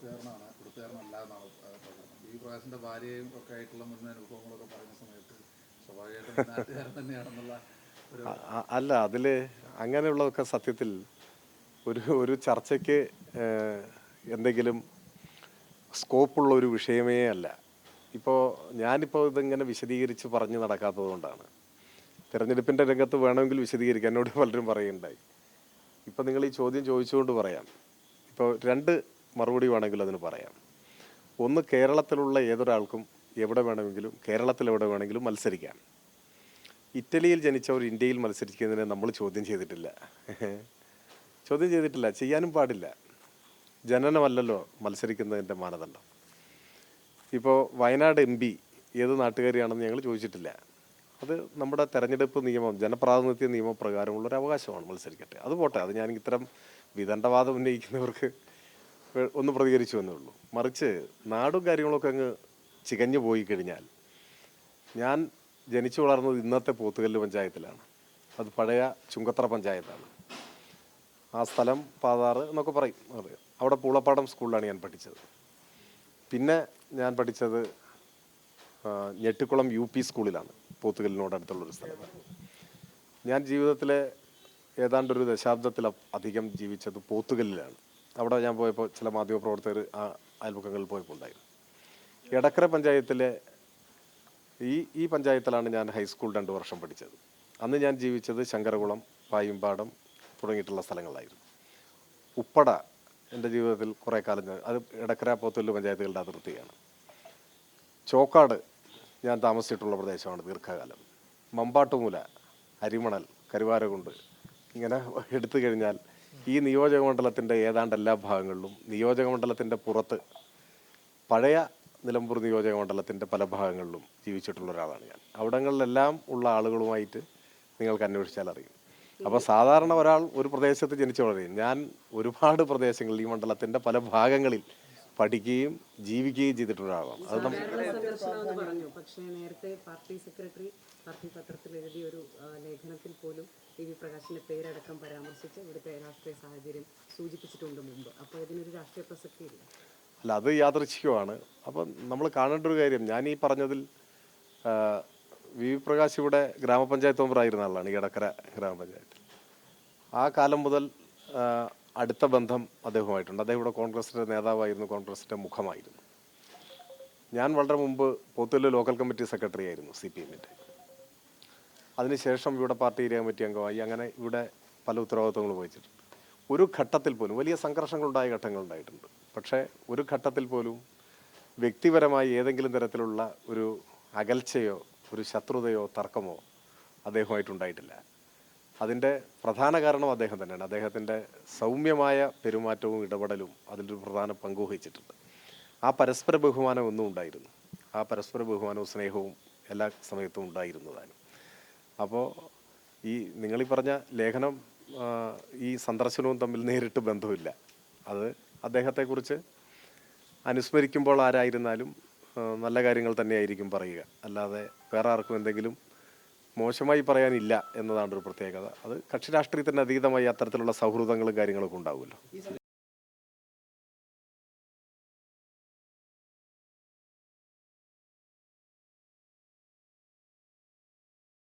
കൊടുത്തുകാരനാണ് കൊടുത്തുകാരനല്ല എന്നാണ് പറയുന്നത് ഈ പ്രകാശിന്റെ ഭാര്യയും ഒക്കെ ആയിട്ടുള്ള മുൻ അനുഭവങ്ങളൊക്കെ പറയുന്ന സമയത്ത് സ്വാഭാവികമായിട്ടും തന്നെയാണെന്നുള്ള അല്ല അതിൽ അങ്ങനെയുള്ളതൊക്കെ സത്യത്തിൽ ഒരു ഒരു ചർച്ചയ്ക്ക് എന്തെങ്കിലും സ്കോപ്പുള്ള ഒരു വിഷയമേ അല്ല. ഇപ്പോൾ ഞാനിപ്പോൾ ഇതിങ്ങനെ വിശദീകരിച്ച് പറഞ്ഞ് നടക്കാത്തത് കൊണ്ടാണ്. തിരഞ്ഞെടുപ്പിന്റെ രംഗത്ത് വേണമെങ്കിൽ വിശദീകരിക്കാൻ എന്നോട് പലരും പറയുണ്ടായി ഇപ്പം നിങ്ങൾ ഈ ചോദ്യം ചോദിച്ചുകൊണ്ട് പറയാം. ഇപ്പോൾ രണ്ട് മറുപടി വേണമെങ്കിലും അതിന് പറയാം. ഒന്ന് കേരളത്തിലുള്ള ഏതൊരാൾക്കും എവിടെ വേണമെങ്കിലും കേരളത്തിൽ എവിടെ വേണമെങ്കിലും മത്സരിക്കാം. ഇറ്റലിയിൽ ജനിച്ചവർ ഇന്ത്യയിൽ മത്സരിക്കുന്നതിനെ നമ്മൾ ചോദ്യം ചെയ്തിട്ടില്ല. ചോദ്യം ചെയ്തിട്ടില്ല. ചെയ്യാനും പാടില്ല. ജനനമല്ലല്ലോ മത്സരിക്കുന്നതിന്റെ മാനദണ്ഡം. ഇപ്പോൾ വയനാട് എം പി ഏത് നാട്ടുകാരിയാണെന്ന് ഞങ്ങൾ ചോദിച്ചിട്ടില്ല. അത് നമ്മുടെ തെരഞ്ഞെടുപ്പ് നിയമം ജനപ്രാതിനിധ്യ നിയമപ്രകാരമുള്ളൊരു അവകാശമാണ് മത്സരിക്കട്ടെ. അത് പോട്ടെ. അത് ഞാൻ ഇത്തരം വിദണ്ഡവാദം ഉന്നയിക്കുന്നവർക്ക് ഒന്ന് പ്രതികരിച്ചു എന്നേ ഉള്ളൂ. മറിച്ച് നാടും കാര്യങ്ങളൊക്കെ അങ്ങ് ചികഞ്ഞു പോയി കഴിഞ്ഞാൽ ഞാൻ ജനിച്ചു വളർന്നത് ഇന്നത്തെ പോത്തുകല്ല് പഞ്ചായത്തിലാണ്. അത് പഴയ ചുങ്കത്ര പഞ്ചായത്താണ്. ആ സ്ഥലം പാതാറ് എന്നൊക്കെ പറയും. അവിടെ പൂളപ്പാടം സ്കൂളിലാണ് ഞാൻ പഠിച്ചത്. പിന്നെ ഞാൻ പഠിച്ചത് ഞെട്ടിക്കുളം യു പി സ്കൂളിലാണ്. പോത്തുകല്ലിനോട് അടുത്തുള്ളൊരു സ്ഥലത്താണ് ഞാൻ ജീവിതത്തിലെ ഏതാണ്ടൊരു ദശാബ്ദത്തിൽ അധികം ജീവിച്ചത് പോത്തുകല്ലിലാണ്. അവിടെ ഞാൻ പോയപ്പോൾ ചില മാധ്യമപ്രവർത്തകർ ആ അയൽപക്കങ്ങളിൽ പോയപ്പോൾ ഉണ്ടായിരുന്നു. എടക്കര പഞ്ചായത്തിലെ ഈ ഈ പഞ്ചായത്തിലാണ് ഞാൻ ഹൈസ്കൂൾ രണ്ട് വർഷം പഠിച്ചത്. അന്ന് ഞാൻ ജീവിച്ചത് ശങ്കരകുളം പായുംപാടം തുടങ്ങിയിട്ടുള്ള സ്ഥലങ്ങളിലായിരുന്നു. ഉപ്പട എന്റെ ജീവിതത്തിൽ കുറേ കാലം ഞാൻ അത് എടക്കര പോത്തല്ലു പഞ്ചായത്തുകളുടെ അതിർത്തിയാണ്. ചോക്കാട് ഞാൻ താമസിച്ചിട്ടുള്ള പ്രദേശമാണ് ദീർഘകാലം. മമ്പാട്ടുമൂല അരിമണൽ കരുവാരകുണ്ട് ഇങ്ങനെ എടുത്തു കഴിഞ്ഞാൽ ഈ നിയോജക മണ്ഡലത്തിന്റെ ഏതാണ്ട് എല്ലാ ഭാഗങ്ങളിലും നിയോജക മണ്ഡലത്തിന്റെ പുറത്ത് പഴയ നിലമ്പൂർ നിയോജക മണ്ഡലത്തിന്റെ പല ഭാഗങ്ങളിലും ജീവിച്ചിട്ടുള്ള ഒരാളാണ് ഞാൻ. അവിടങ്ങളിലെല്ലാം ഉള്ള ആളുകളുമായിട്ട് നിങ്ങൾക്ക് അന്വേഷിച്ചാൽ അറിയും. അപ്പോൾ സാധാരണ ഒരാൾ ഒരു പ്രദേശത്ത് ജനിച്ചു ഞാൻ ഒരുപാട് പ്രദേശങ്ങളിൽ ഈ മണ്ഡലത്തിന്റെ പല ഭാഗങ്ങളിൽ പഠിക്കുകയും ജീവിക്കുകയും ചെയ്തിട്ടുള്ള ഒരാളാണ് അത് പറഞ്ഞു. പക്ഷേ നേരത്തെ പാർട്ടി സെക്രട്ടറി പാർട്ടി പത്രത്തിൽ എഴുതിയ ഒരു ലേഖനത്തിൽ പോലും ടി വി പ്രകാശിന്റെ പേരടക്കം പരാമർശിച്ച് ഇവിടുത്തെ രാഷ്ട്രീയ സാഹചര്യം സൂചിപ്പിച്ചിട്ടുണ്ട് മുമ്പ്. അപ്പോൾ ഇതിനൊരു രാഷ്ട്രീയ പ്രസക്തി ഇല്ല. അല്ല അത് യാദൃച്ഛികമാണ്. അപ്പം നമ്മൾ കാണേണ്ട ഒരു കാര്യം ഞാൻ ഈ പറഞ്ഞതിൽ വി വി പ്രകാശ് ഇവിടെ ഗ്രാമപഞ്ചായത്ത് മെമ്പറായിരുന്ന ആളാണ് ഈ ഇടക്കര ഗ്രാമപഞ്ചായത്ത് ആ കാലം മുതൽ അടുത്ത ബന്ധം അദ്ദേഹവുമായിട്ടുണ്ട്. അദ്ദേഹം ഇവിടെ കോൺഗ്രസിന്റെ നേതാവായിരുന്നു കോൺഗ്രസിന്റെ മുഖമായിരുന്നു. ഞാൻ വളരെ മുമ്പ് പോത്തുല്ല ലോക്കൽ കമ്മിറ്റി സെക്രട്ടറി ആയിരുന്നു സി പി എമ്മിന്റെ അതിനുശേഷം ഇവിടെ പാർട്ടി ഏരിയ കമ്മിറ്റി അംഗമായി അങ്ങനെ ഇവിടെ പല ഉത്തരവാദിത്വങ്ങൾ വഹിച്ചിട്ടുണ്ട്. ഒരു ഘട്ടത്തിൽ പോലും വലിയ സംഘർഷങ്ങളുണ്ടായ ഘട്ടങ്ങളുണ്ടായിട്ടുണ്ട് പക്ഷേ ഒരു ഘട്ടത്തിൽ പോലും വ്യക്തിപരമായി ഏതെങ്കിലും തരത്തിലുള്ള ഒരു അകൽച്ചയോ ഒരു ശത്രുതയോ തർക്കമോ അദ്ദേഹമായിട്ടുണ്ടായിട്ടില്ല അതിന്റെ പ്രധാന കാരണം അദ്ദേഹം തന്നെയാണ്. അദ്ദേഹത്തിന്റെ സൗമ്യമായ പെരുമാറ്റവും ഇടപെടലും അതിലൊരു പ്രധാന പങ്ക് വഹിച്ചിട്ടുണ്ട്. ആ പരസ്പര ബഹുമാനം ഒന്നും ഉണ്ടായിരുന്നു. ആ പരസ്പര ബഹുമാനവും സ്നേഹവും എല്ലാ സമയത്തും ഉണ്ടായിരുന്നതാണ്. അപ്പോൾ ഈ നിങ്ങളീ പറഞ്ഞ ലേഖനം ഈ സന്ദർശനവും തമ്മിൽ നേരിട്ട് ബന്ധമില്ല. അത് അദ്ദേഹത്തെക്കുറിച്ച് അനുസ്മരിക്കുമ്പോൾ ആരായിരുന്നാലും നല്ല കാര്യങ്ങൾ തന്നെയായിരിക്കും പറയുക. അല്ലാതെ വേറെ ആർക്കും എന്തെങ്കിലും മോശമായി പറയാനില്ല എന്നതാണ് ഒരു പ്രത്യേകത. അത് കക്ഷി രാഷ്ട്രീയത്തിന് അതീതമായി അത്തരത്തിലുള്ള സൗഹൃദങ്ങളും കാര്യങ്ങളൊക്കെ ഉണ്ടാവുമല്ലോ.